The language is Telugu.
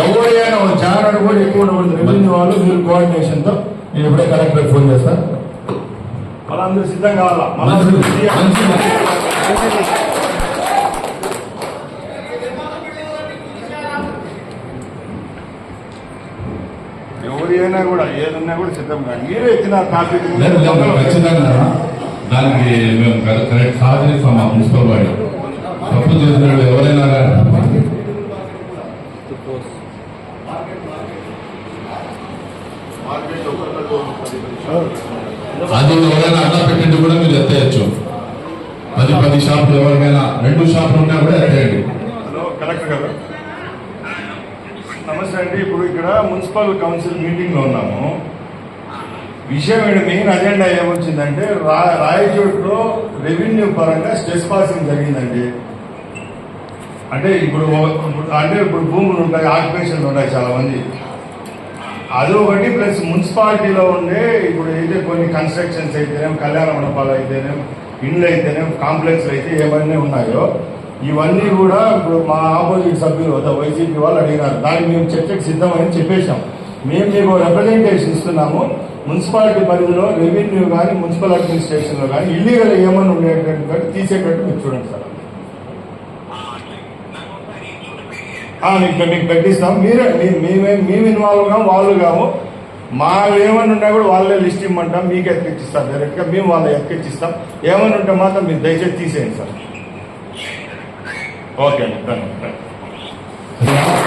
ఎవరైనా ఛానల్ కూడా ఎక్కువ రెవెన్యూ వాళ్ళు మీరు కోఆర్డినేషన్తో నేను ఇప్పుడే కలెక్టర్ ఫోన్ చేస్తాను వాళ్ళందరూ సిద్ధం కావాలా? మంచిది, మంచిది. ఎవరి అయినా కూడా ఏదన్నా కూడా సిద్ధం కాదు. మీరే ఇచ్చిన టాపిక్ ఖచ్చితంగా దానికి మేము కరె- కరెక్ట్ సహకరిస్తాం మా మున్సిపల్ బాడీ తప్పు చేసిన ఎవరైనా అది ఎవరైనా అడ్డా పెట్టింది కూడా మీరు ఎత్తేయచ్చు. పది పది షాపులు ఎవరికైనా రెండు షాపులు ఉన్నా కూడా ఎత్తేయండి. హలో కలెక్టర్ గారు. నమస్తే అండి. ఇప్పుడు ఇక్కడ మున్సిపల్ కౌన్సిల్ మీటింగ్లో ఉన్నాము. విషయం ఏంటి? మెయిన్ అజెండా ఏమొచ్చిందంటే రా రాయచోట్లో రెవెన్యూ పరంగా స్ట్రెస్ పాసింగ్ జరిగిందండి. అంటే ఇప్పుడు అంటే ఇప్పుడు భూములు ఉంటాయి ఆక్యుపేషన్లు ఉంటాయి చాలామంది. అది ఒకటి ప్లస్ మున్సిపాలిటీలో ఉండే ఇప్పుడు అయితే కొన్ని కన్స్ట్రక్షన్స్ అయితేనేం కళ్యాణ మండపాలు అయితేనేం ఇండ్లు అయితేనేం కాంప్లెక్స్లు అయితే ఏమన్నీ ఉన్నాయో ఇవన్నీ కూడా ఇప్పుడు మా ఆపోజిట్ సభ్యులు వద్ద వైసీపీ వాళ్ళు అడిగినారు. దానికి మేము చర్చకు సిద్ధమని చెప్పేశాం. మేము మీకు రిప్రజెంటేషన్ ఇస్తున్నాము. మున్సిపాలిటీ పరిధిలో రెవెన్యూ కానీ మున్సిపల్ అడ్మినిస్ట్రేషన్లో కానీ ఇల్లీగల్ ఏమన్నా ఉండేటట్టు తీసేటట్టు మీరు చూడండి సార్. నీకు మీకు మీకు పెట్టిస్తాం. మీరే మేమే మేము ఇన్వాల్వ్ కాము వాళ్ళు కాము. మా ఏమన్నా ఉన్నా కూడా వాళ్ళే లిస్ట్ ఇమ్మంటాం మీకు ఎత్తిచ్చిస్తాం డైరెక్ట్గా మేము వాళ్ళు ఎత్తిచ్చిస్తాం ఏమైనా ఉంటే మాత్రం మీరు దయచేసి తీసేయండి సార్. ఓకే అండి థ్యాంక్ యూ